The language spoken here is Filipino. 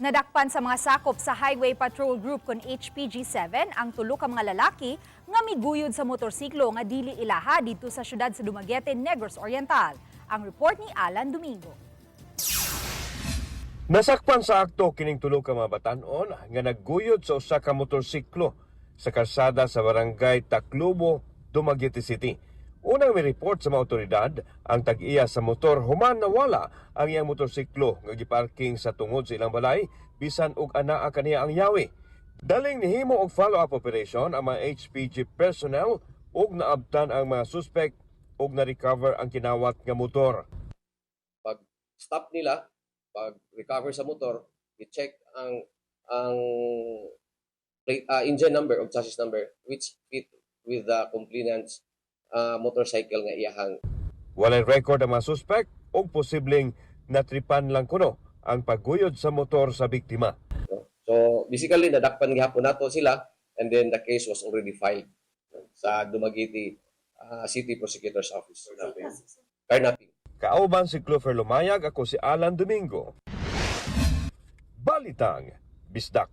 Nadakpan sa mga sakop sa Highway Patrol Group kon HPG-7 ang tulo ka mga lalaki nga miguyod sa motorsiklo nga dili ilaha dito sa syudad sa Dumaguete, Negros Oriental. Ang report ni Alan Domingo. Nasakpan sa akto kining tulo ka mga batan-on nga nagguyod sa usa ka motorsiklo sa kalsada sa barangay Taclobo, Dumaguete City. Unang may report sa mga otoridad, ang tag-iya sa motor human nawala ang iyang motorsiklo nga giparking sa tungod sa ilang balay bisan og anaa kaniya ang yawi. Daling nihimo og follow-up operation ang mga HPG personnel ug naabtan ang mga suspect ug na-recover ang kinawat nga motor. pag stop nila, pag recover sa motor, i-check ang ang ah, engine number o chassis number which fit with the complainant's ah, motorcycle nga iyahang Walay record ang mga suspect o posibleng natripan lang kuno ang pagguyod sa motor sa biktima. So basically nadakpan gihapon nato sila and then the case was already filed sa Dumaguete ah, City Prosecutor's Office. Carnapping. Kauban si Clover Lumayag, ako si Alan Domingo. Balitang, Bisdak.